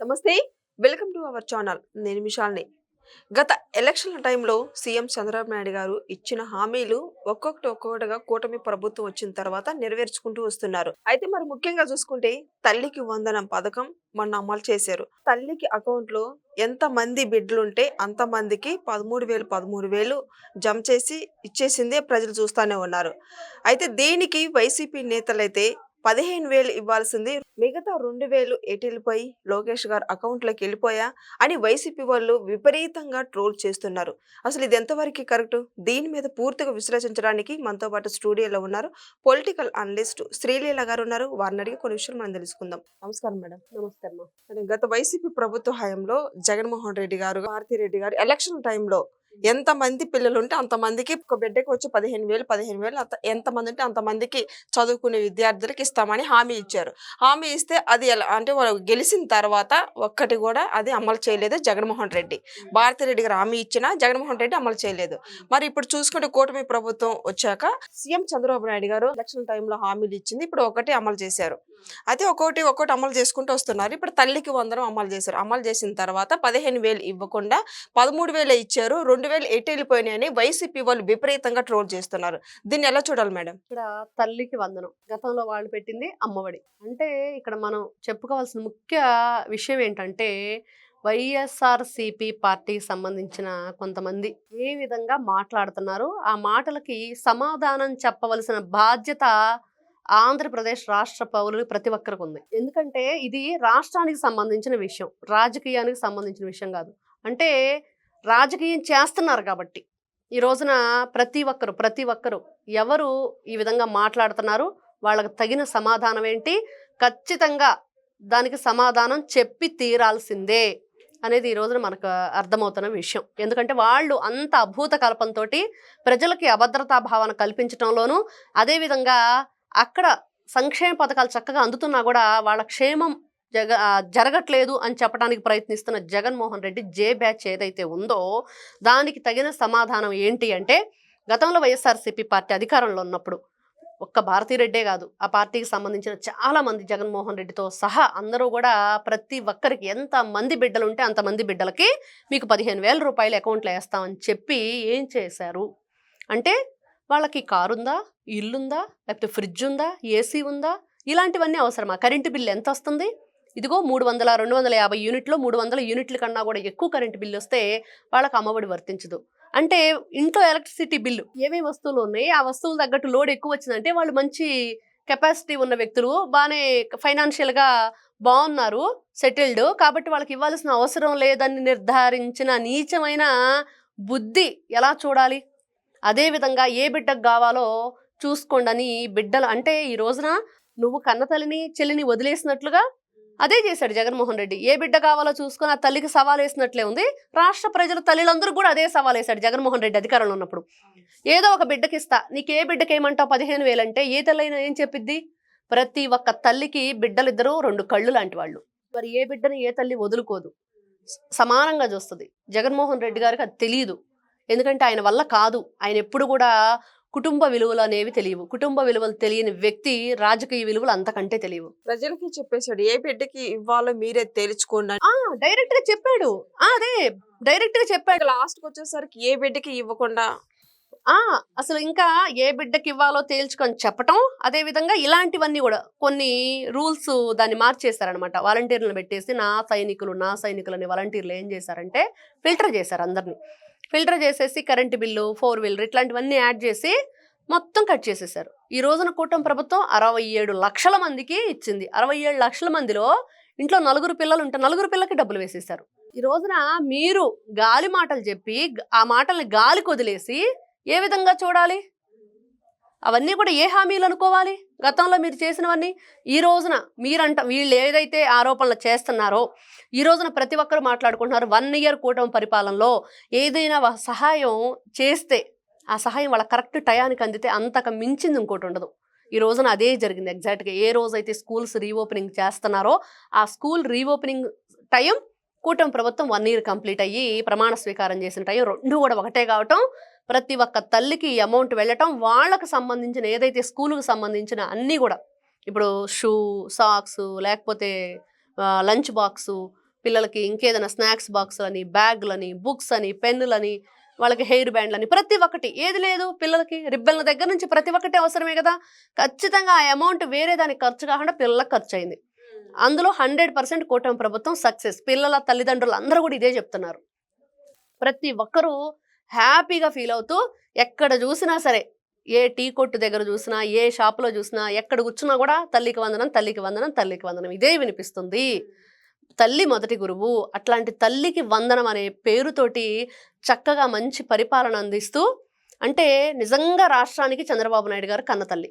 నమస్తే welcome to our channel. నేను మిషాల్ని. గత ఎలక్షన్ల టైంలో సీఎం చంద్రబాబు నాయుడు గారు ఇచ్చిన హామీలు ఒక్కొక్కటి ఒక్కొక్కటిగా కూటమి ప్రభుత్వం వచ్చిన తర్వాత నెరవేర్చుకుంటూ వస్తున్నారు. అయితే మరి ముఖ్యంగా చూసుకుంటే తల్లికి వందనం పథకం మొన్న అమలు చేశారు. తల్లికి అకౌంట్లో ఎంత మంది బిడ్డలుంటే అంత మందికి పదమూడు వేలు పదమూడు వేలు జమ చేసి ఇచ్చేసిందే ప్రజలు చూస్తూనే ఉన్నారు. అయితే దీనికి వైసీపీ నేతలైతే పదిహేను వేలు ఇవ్వాల్సింది. మిగతా రెండు వేలు ఎటిల్పై లోకేష్ గారు అకౌంట్లోకి వెళ్ళిపోయా అని వైసీపీ వాళ్ళు విపరీతంగా ట్రోల్ చేస్తున్నారు. అసలు ఇది ఎంతవరకు కరెక్ట్? దీని మీద పూర్తిగా విశ్లేషించడానికి మనతో పాటు స్టూడియోలో ఉన్నారు పొలిటికల్ అనలిస్ట్ శ్రీలీల గారు ఉన్నారు. వారిని అడిగి కొన్ని విషయాలు మనం తెలుసుకుందాం. నమస్కారం మేడం. నమస్తే అమ్మా. గత వైసీపీ ప్రభుత్వ హయాంలో జగన్మోహన్ రెడ్డి గారు భారతీ రెడ్డి గారు ఎలక్షన్ టైంలో ఎంత మంది పిల్లలు ఉంటే అంత మందికి ఒక బిడ్డకి వచ్చి పదిహేను వేలు పదిహేను వేలు అంత ఎంత మంది ఉంటే అంత మందికి చదువుకునే విద్యార్థులకు ఇస్తామని హామీ ఇచ్చారు. హామీ ఇస్తే అది ఎలా అంటే వాళ్ళు గెలిచిన తర్వాత ఒక్కటి కూడా అది అమలు చేయలేదు జగన్మోహన్ రెడ్డి. భారతీ రెడ్డి గారు హామీ ఇచ్చినా జగన్మోహన్ రెడ్డి అమలు చేయలేదు. మరి ఇప్పుడు చూసుకుంటే కూటమి ప్రభుత్వం వచ్చాక సీఎం చంద్రబాబు నాయుడు గారు ఎలక్షన్ టైంలో హామీలు ఇచ్చింది. ఇప్పుడు ఒకటి అమలు చేశారు. అయితే ఒక్కొక్కటి ఒక్కోటి అమలు చేసుకుంటూ వస్తున్నారు. ఇప్పుడు తల్లికి వందనం అమలు చేశారు. అమలు చేసిన తర్వాత పదిహేను వేలు ఇవ్వకుండా పదమూడు వేలు ఇచ్చారు. రెండు వేలు ఎటు వెళ్ళిపోయినాయని వైసీపీ వాళ్ళు విపరీతంగా ట్రోల్ చేస్తున్నారు. దీన్ని ఎలా చూడాలి మేడం? ఇక్కడ తల్లికి వందనం. గతంలో వాళ్ళు పెట్టింది అమ్మఒడి. అంటే ఇక్కడ మనం చెప్పుకోవాల్సిన ముఖ్య విషయం ఏంటంటే వైఎస్ఆర్సిపి పార్టీకి సంబంధించిన కొంతమంది ఏ విధంగా మాట్లాడుతున్నారు? ఆ మాటలకి సమాధానం చెప్పవలసిన బాధ్యత ఆంధ్రప్రదేశ్ రాష్ట్ర పౌరులు ప్రతి ఒక్కరికి ఉంది. ఎందుకంటే ఇది రాష్ట్రానికి సంబంధించిన విషయం రాజకీయానికి సంబంధించిన విషయం కాదు. అంటే రాజకీయం చేస్తున్నారు కాబట్టి. ఈ రోజున ప్రతి ఒక్కరు ప్రతి ఒక్కరు ఎవరు ఈ విధంగా మాట్లాడుతున్నారు? వాళ్ళకు తగిన సమాధానం ఏంటి? ఖచ్చితంగా దానికి సమాధానం చెప్పి తీరాల్సిందే అనేది ఈ రోజున మనకు అర్థమవుతున్న విషయం. ఎందుకంటే వాళ్ళు అంత అభూత కల్పంతో ప్రజలకి అభద్రతా భావన కల్పించడంలోనూ అదేవిధంగా అక్కడ సంక్షేమ పథకాలు చక్కగా అందుతున్నా కూడా వాళ్ళ క్షేమం జగ జరగట్లేదు అని చెప్పడానికి ప్రయత్నిస్తున్న జగన్మోహన్ రెడ్డి జే బ్యాచ్ ఏదైతే ఉందో దానికి తగిన సమాధానం ఏంటి అంటే గతంలో వైఎస్ఆర్సీపీ పార్టీ అధికారంలో ఉన్నప్పుడు ఒక్క భారతీరెడ్డే కాదు ఆ పార్టీకి సంబంధించిన చాలామంది జగన్మోహన్ రెడ్డితో సహా అందరూ కూడా ప్రతి ఒక్కరికి ఎంత మంది బిడ్డలు ఉంటే అంతమంది బిడ్డలకి మీకు పదిహేను వేల రూపాయలు అకౌంట్లో వేస్తామని చెప్పి ఏం చేశారు? అంటే వాళ్ళకి కారు ఉందా ఇల్లుందా? లేకపోతే ఫ్రిడ్జ్ ఉందా ఏసీ ఉందా ఇలాంటివన్నీ అవసరమా? కరెంటు బిల్లు ఎంత వస్తుంది ఇదిగో మూడు వందల రెండు వందల యాభై యూనిట్లు మూడు వందల యూనిట్ల కన్నా కూడా ఎక్కువ కరెంటు బిల్లు వస్తే వాళ్ళకి అమ్మఒడి వర్తించదు. అంటే ఇంట్లో ఎలక్ట్రిసిటీ బిల్లు ఏమేమి వస్తువులు ఉన్నాయి? ఆ వస్తువులు తగ్గట్టు లోడ్ ఎక్కువ వచ్చిందంటే వాళ్ళు మంచి కెపాసిటీ ఉన్న వ్యక్తులు బాగానే ఫైనాన్షియల్గా బాగున్నారు సెటిల్డ్ కాబట్టి వాళ్ళకి ఇవ్వాల్సిన అవసరం లేదని నిర్ధారించిన నీచమైన బుద్ధి ఎలా చూడాలి? అదేవిధంగా ఏ బిడ్డకు కావాలో చూసుకోండని బిడ్డలు అంటే ఈ రోజున నువ్వు కన్న తల్లిని చెల్లిని వదిలేసినట్లుగా అదే చేశాడు జగన్మోహన్ రెడ్డి. ఏ బిడ్డ కావాలో చూసుకొని ఆ తల్లికి సవాల్ వేసినట్లే ఉంది. రాష్ట్ర ప్రజల తల్లిలందరూ కూడా అదే సవాల్ వేశాడు జగన్మోహన్ రెడ్డి అధికారంలో ఉన్నప్పుడు. ఏదో ఒక బిడ్డకి ఇస్తా నీకు ఏ బిడ్డకి ఏమంటావు పదిహేను వేలంటే ఏ తల్లైనా ఏం చెప్పిద్ది? ప్రతి ఒక్క తల్లికి బిడ్డలిద్దరూ రెండు కళ్ళు లాంటి వాళ్ళు. మరి ఏ బిడ్డని ఏ తల్లి వదులుకోదు? సమానంగా చూస్తుంది. జగన్మోహన్ రెడ్డి గారికి అది తెలియదు ఎందుకంటే ఆయన వల్ల కాదు. ఆయన ఎప్పుడు కూడా కుటుంబ విలువలు అనేవి తెలియవు. కుటుంబ విలువలు తెలియని వ్యక్తి రాజకీయ విలువలు అంతకంటే తెలియవు. ప్రజలకి చెప్పేశాడు ఏ బిడ్డకి ఇవ్వాలో మీరే. ఆ డైరెక్ట్గా చెప్పాడు. అదే డైరెక్ట్గా చెప్పాడు. లాస్ట్ వచ్చేసరికి ఏ బిడ్డకి ఇవ్వకుండా ఆ అసలు ఇంకా ఏ బిడ్డకి ఇవ్వాలో తేల్చుకొని చెప్పటం అదే విధంగా ఇలాంటివన్నీ కూడా కొన్ని రూల్స్ దాన్ని మార్చేశారనమాట వాలంటీర్లను పెట్టేసి నా సైనికులు నా సైనికులు అనే వాలంటీర్లు ఏం చేశారంటే ఫిల్టర్ చేశారు అందరినీ. ఫిల్టర్ చేసేసి కరెంటు బిల్లు ఫోర్ వీలర్ ఇట్లాంటివన్నీ యాడ్ చేసి మొత్తం కట్ చేసేసారు ఈ రోజున కూటమి ప్రభుత్వం అరవై ఏడు లక్షల మందికి ఇచ్చింది. అరవై ఏడు లక్షల మందిలో ఇంట్లో నలుగురు పిల్లలు ఉంటే నలుగురు పిల్లలకి డబ్బులు వేసేసారు ఈ రోజున మీరు గాలి మాటలు చెప్పి ఆ మాటల్ని గాలికి వదిలేసి ఏ విధంగా చూడాలి? అవన్నీ కూడా ఏ హామీలు అనుకోవాలి? గతంలో మీరు చేసినవన్నీ ఈ రోజున మీరంట వీళ్ళు ఏదైతే ఆరోపణలు చేస్తున్నారో ఈ రోజున ప్రతి ఒక్కరు మాట్లాడుకుంటున్నారు. వన్ ఇయర్ కూటమి పరిపాలనలో ఏదైనా సహాయం చేస్తే ఆ సహాయం వాళ్ళ కరెక్ట్ టయానికి అందితే అంతకు మించింది ఇంకోటి ఉండదు. ఈ రోజున అదే జరిగింది ఎగ్జాక్ట్గా. ఏ రోజైతే స్కూల్స్ రీఓపెనింగ్ చేస్తున్నారో ఆ స్కూల్ రీఓపెనింగ్ టైం కూటమి ప్రభుత్వం వన్ ఇయర్ కంప్లీట్ అయ్యి ప్రమాణ స్వీకారం చేసిన టైం రెండు కూడా ఒకటే కావటం ప్రతి ఒక్క తల్లికి ఈ అమౌంట్ వెళ్ళటం వాళ్ళకు సంబంధించిన ఏదైతే స్కూలుకు సంబంధించిన అన్నీ కూడా. ఇప్పుడు షూ సాక్స్ లేకపోతే లంచ్ బాక్సు పిల్లలకి ఇంకేదైనా స్నాక్స్ బాక్సులని బ్యాగులని బుక్స్ అని పెన్నులని వాళ్ళకి హెయిర్ బ్యాండ్లని ప్రతి ఒక్కటి. ఏది లేదు పిల్లలకి రిబ్బన్ల దగ్గర నుంచి ప్రతి ఒక్కటి అవసరమే కదా. ఖచ్చితంగా ఆ అమౌంట్ వేరే దానికి ఖర్చు కాకుండా పిల్లలకు ఖర్చు అయింది అందులో హండ్రెడ్ పర్సెంట్ కూటమి ప్రభుత్వం సక్సెస్. పిల్లల తల్లిదండ్రులు అందరూ కూడా ఇదే చెప్తున్నారు. ప్రతి ఒక్కరూ హ్యాపీగా ఫీల్ అవుతూ ఎక్కడ చూసినా సరే ఏ టీ కొట్టు దగ్గర చూసినా ఏ షాపులో చూసినా ఎక్కడ కూర్చున్నా కూడా తల్లికి వందనం తల్లికి వందనం తల్లికి వందనం. ఇదే వినిపిస్తుంది. తల్లి మొదటి గురువు అట్లాంటి తల్లికి వందనం అనే పేరుతోటి చక్కగా మంచి పరిపాలన అందిస్తూ అంటే నిజంగా రాష్ట్రానికి చంద్రబాబు నాయుడు గారు కన్న తల్లి.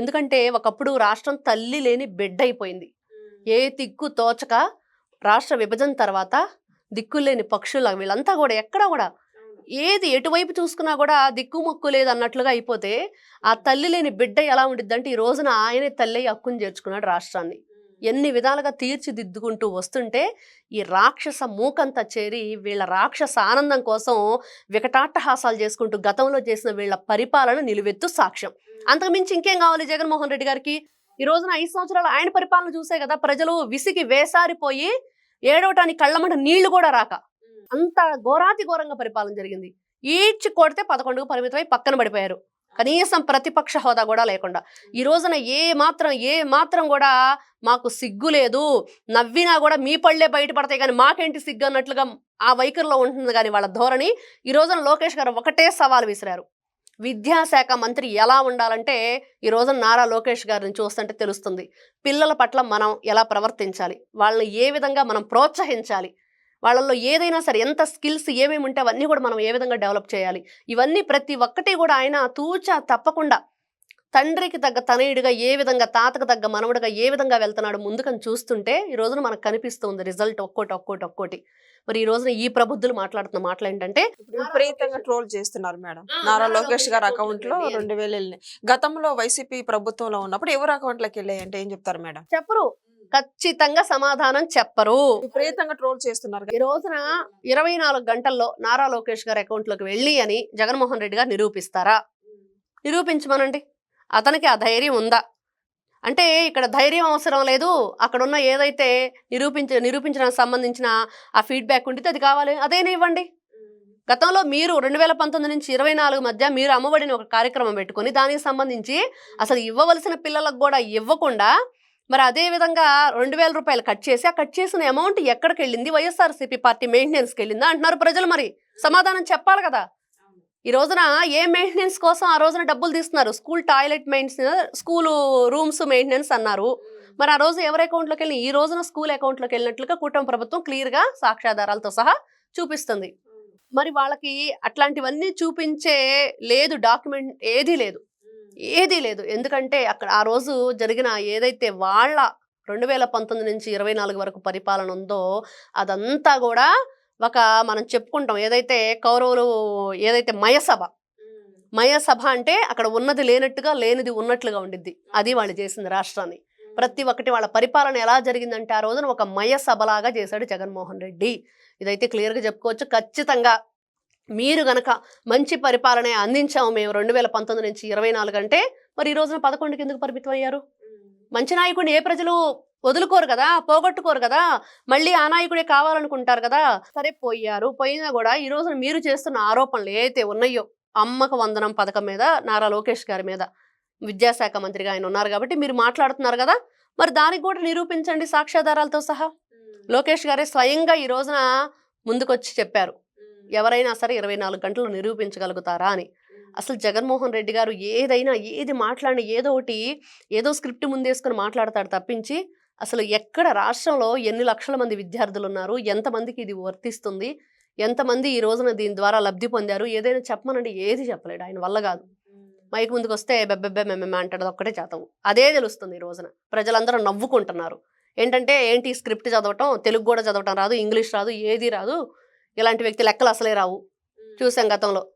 ఎందుకంటే ఒకప్పుడు రాష్ట్రం తల్లి లేని బిడ్డ అయిపోయింది. ఏ దిక్కు తోచక రాష్ట్ర విభజన తర్వాత దిక్కులేని పక్షుల వీళ్ళంతా కూడా ఎక్కడ కూడా ఏది ఎటువైపు చూసుకున్నా కూడా దిక్కు మొక్కు లేదు అన్నట్లుగా అయిపోతే ఆ తల్లి లేని బిడ్డ ఎలా ఉండిద్దంటే ఈ రోజున ఆయనే తల్లి అయ్యి హక్కుని చేర్చుకున్నాడు రాష్ట్రాన్ని. ఎన్ని విధాలుగా తీర్చిదిద్దుకుంటూ వస్తుంటే ఈ రాక్షస మూకంతా చేరి వీళ్ళ రాక్షస ఆనందం కోసం వికటాట్టహాసాలు చేసుకుంటూ గతంలో చేసిన వీళ్ళ పరిపాలన నిలువెత్తు సాక్ష్యం. అంతకుమించి ఇంకేం కావాలి జగన్మోహన్ రెడ్డి గారికి? ఈ రోజున ఐదు సంవత్సరాలు ఆయన పరిపాలన చూసే కదా ప్రజలు విసిగి వేసారిపోయి ఏడవటానికి కళ్ళమంట నీళ్ళు కూడా రాక. అంత ఘోరాతి ఘోరంగా పరిపాలన జరిగింది. ఈడ్చి కొడితే పదకొండుకు పరిమితమై పక్కన పడిపోయారు. కనీసం ప్రతిపక్ష హోదా కూడా లేకుండా. ఈ రోజున ఏ మాత్రం ఏ మాత్రం కూడా మాకు సిగ్గు లేదు. నవ్వినా కూడా మీ పళ్ళే బయటపడతాయి. కానీ మాకేంటి సిగ్గు అన్నట్లుగా ఆ వైఖరిలో ఉంటుంది కానీ వాళ్ళ ధోరణి? ఈ రోజున లోకేష్ గారు ఒకటే సవాల్ విసిరారు. విద్యాశాఖ మంత్రి ఎలా ఉండాలంటే ఈ రోజున నారా లోకేష్ గారిని చూస్తుంటే తెలుస్తుంది. పిల్లల పట్ల మనం ఎలా ప్రవర్తించాలి? వాళ్ళని ఏ విధంగా మనం ప్రోత్సహించాలి? వాళ్ళల్లో ఏదైనా సరే ఎంత స్కిల్స్ ఏమేమి ఉంటే అవన్నీ కూడా మనం ఏ విధంగా డెవలప్ చేయాలి? ఇవన్నీ ప్రతి ఒక్కటి కూడా ఆయన తూచా తప్పకుండా తండ్రికి తగ్గ తనయుడిగా ఏ విధంగా తాతకు తగ్గ మనవడిగా ఏ విధంగా వెళ్తున్నాడు ముందుకని చూస్తుంటే ఈ రోజున మనకు కనిపిస్తుంది రిజల్ట్ ఒక్కోటి ఒక్కోటి ఒక్కోటి. మరి ఈ రోజున ఈ ప్రబుద్ధులు మాట్లాడుతున్న మాటలు ఏంటంటే విపరీతంగా ట్రోల్ చేస్తున్నారు మేడం. నారా లోకేష్ గారి అకౌంట్లో రెండు వేలు గతంలో వైసీపీ ప్రభుత్వంలో ఉన్నప్పుడు ఎవరు అకౌంట్లోకి వెళ్ళాయి? అంటే ఏం చెప్తారు మేడం? చెప్పరు. ఖచ్చితంగా సమాధానం చెప్పరు. విపరీతంగా ట్రోల్ చేస్తున్నారు. ఈ రోజున ఇరవై నాలుగు గంటల్లో నారా లోకేష్ గారి అకౌంట్లోకి వెళ్ళి అని జగన్మోహన్ రెడ్డి గారు నిరూపిస్తారా? నిరూపించమనండి. అతనికి ఆ ధైర్యం ఉందా? అంటే ఇక్కడ ధైర్యం అవసరం లేదు. అక్కడ ఉన్న ఏదైతే నిరూపించ నిరూపించడానికి సంబంధించిన ఆ ఫీడ్బ్యాక్ ఉంటే అది కావాలి. అదేనే ఇవ్వండి? గతంలో మీరు రెండు వేల పంతొమ్మిది నుంచి ఇరవై నాలుగు మధ్య మీరు అమ్మఒడిని ఒక కార్యక్రమం పెట్టుకొని దానికి సంబంధించి అసలు ఇవ్వవలసిన పిల్లలకు కూడా ఇవ్వకుండా మరి అదే విధంగా రెండు వేల రూపాయలు కట్ చేసి ఆ కట్ చేసిన అమౌంట్ ఎక్కడికి వెళ్ళింది వైఎస్ఆర్సీపీ పార్టీ మెయింటెనెన్స్కి వెళ్ళిందా అంటున్నారు ప్రజలు మరి. సమాధానం చెప్పాలి కదా. ఈ రోజున ఏ మెయింటెనెన్స్ కోసం ఆ రోజున డబ్బులు తీస్తున్నారు? School toilet maintenance school rooms maintenance అన్నారు. మరి ఆ రోజు ఎవరి అకౌంట్లోకి వెళ్ళి ఈ రోజున స్కూల్ అకౌంట్లోకి వెళ్ళినట్లుగా కుటుంబ ప్రభుత్వం క్లియర్గా సాక్ష్యాధారాలతో సహా చూపిస్తుంది. మరి వాళ్ళకి అట్లాంటివన్నీ చూపించే లేదు డాక్యుమెంట్ ఏదీ లేదు. ఏదీ లేదు. ఎందుకంటే అక్కడ ఆ రోజు జరిగిన ఏదైతే వాళ్ళ రెండు వేల పంతొమ్మిది నుంచి ఇరవై నాలుగు వరకు పరిపాలన ఉందో అదంతా కూడా ఒక మనం చెప్పుకుంటాం ఏదైతే కౌరవులు ఏదైతే మయసభ. మయసభ అంటే అక్కడ ఉన్నది లేనట్టుగా లేనిది ఉన్నట్లుగా ఉండిద్ది. అది వాళ్ళు చేసింది రాష్ట్రాన్ని. ప్రతి ఒక్కటి వాళ్ళ పరిపాలన ఎలా జరిగిందంటే ఆ రోజున ఒక మయ సభలాగా చేశాడు జగన్మోహన్ రెడ్డి. ఇదైతే క్లియర్గా చెప్పుకోవచ్చు. ఖచ్చితంగా మీరు గనక మంచి పరిపాలన అందించాము మేము రెండు వేల పంతొమ్మిది నుంచి ఇరవై నాలుగు అంటే మరి ఈ రోజున పదకొండుకి ఎందుకు పరిమితం అయ్యారు మంచి నాయకుడిని ఏ ప్రజలు వదులుకోరు కదా పోగొట్టుకోరు కదా మళ్ళీ ఆ నాయకుడే కావాలనుకుంటారు కదా సరే పోయారు పోయినా కూడా ఈ రోజున మీరు చేస్తున్న ఆరోపణలు ఏవైతే ఉన్నాయో అమ్మక వందనం పథకం మీద నారా లోకేష్ గారి మీద విద్యాశాఖ మంత్రిగా ఆయన ఉన్నారు కాబట్టి మీరు మాట్లాడుతున్నారు కదా మరి దానికి కూడా నిరూపించండి సాక్ష్యాధారాలతో సహా. లోకేష్ గారే స్వయంగా ఈ రోజున ముందుకొచ్చి చెప్పారు. ఎవరైనా సరే ఇరవై నాలుగు గంటలు నిరూపించగలుగుతారా అని. అసలు జగన్మోహన్ రెడ్డి గారు ఏదైనా ఏది మాట్లాడిన ఏదో ఒకటి ఏదో స్క్రిప్ట్ ముందేసుకొని మాట్లాడతాడు తప్పించి అసలు ఎక్కడ రాష్ట్రంలో ఎన్ని లక్షల మంది విద్యార్థులు ఉన్నారు ఎంతమందికి ఇది వర్తిస్తుంది ఎంతమంది ఈ రోజున దీని ద్వారా లబ్ధి పొందారు ఏదైనా చెప్పమనండి ఏది చెప్పలేడు ఆయన వల్ల కాదు. మైక్ ముందుకు వస్తే బెబ్బెబ్బే మెమ్మె అంటాడు ఒక్కటే చేతవు అదే తెలుస్తుంది ఈ రోజున. ప్రజలందరూ నవ్వుకుంటున్నారు. ఏంటంటే ఏంటి స్క్రిప్ట్ చదవటం తెలుగు కూడా చదవటం రాదు ఇంగ్లీష్ రాదు ఏది రాదు ఇలాంటి వ్యక్తి లెక్కలు అసలే రావు. చూసాం గతంలో.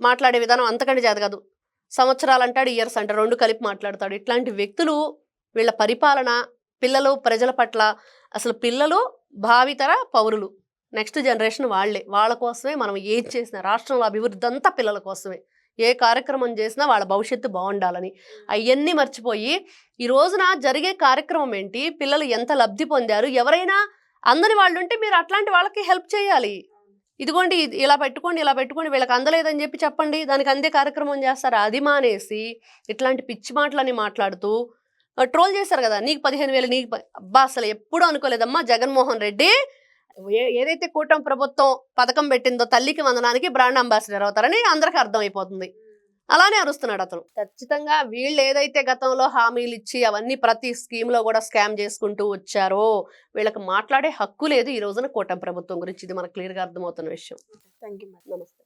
మాట్లాడే విధానం అంతకంటే చేత కాదు. సంవత్సరాలు అంటాడు ఇయర్స్ అంటాడు రెండు కలిపి మాట్లాడతాడు. ఇట్లాంటి వ్యక్తులు వీళ్ళ పరిపాలన పిల్లలు ప్రజల పట్ల అసలు పిల్లలు భావితర పౌరులు. నెక్స్ట్ జనరేషన్ వాళ్ళే. వాళ్ళ కోసమే మనం ఏం చేసినా రాష్ట్రంలో అభివృద్ధి అంతా పిల్లల కోసమే. ఏ కార్యక్రమం చేసినా వాళ్ళ భవిష్యత్తు బాగుండాలని. అవన్నీ మర్చిపోయి ఈ రోజున జరిగే కార్యక్రమం ఏంటి? పిల్లలు ఎంత లబ్ధి పొందారు? ఎవరైనా అందని వాళ్ళు ఉంటే మీరు అట్లాంటి వాళ్ళకి హెల్ప్ చేయాలి. ఇదిగోండి ఇది ఇలా పెట్టుకోండి ఇలా పెట్టుకోండి వీళ్ళకి అందలేదని చెప్పి చెప్పండి. దానికి అందే కార్యక్రమం చేస్తారు? అది మానేసి ఇట్లాంటి పిచ్చి మాటలని మాట్లాడుతూ ట్రోల్ చేశారు కదా? నీకు పదిహేను వేలు నీకు అబ్బా అసలు ఎప్పుడూ అనుకోలేదమ్మా జగన్మోహన్ రెడ్డి. ఏ ఏదైతే కూటమి ప్రభుత్వం పథకం పెట్టిందో తల్లికి వందనానికి బ్రాండ్ అంబాసిడర్ అవుతారని అందరికీ అర్థమైపోతుంది. అలానే అరుస్తున్నాడు అతను. ఖచ్చితంగా వీళ్ళు ఏదైతే గతంలో హామీలు ఇచ్చి అవన్నీ ప్రతి స్కీమ్లో కూడా స్కామ్ చేసుకుంటూ వచ్చారో వీళ్ళకి మాట్లాడే హక్కు లేదు ఈ రోజున కూటమి ప్రభుత్వం గురించి. ఇది మనకు క్లియర్గా అర్థమవుతున్న విషయం. థ్యాంక్ యూ నమస్తే.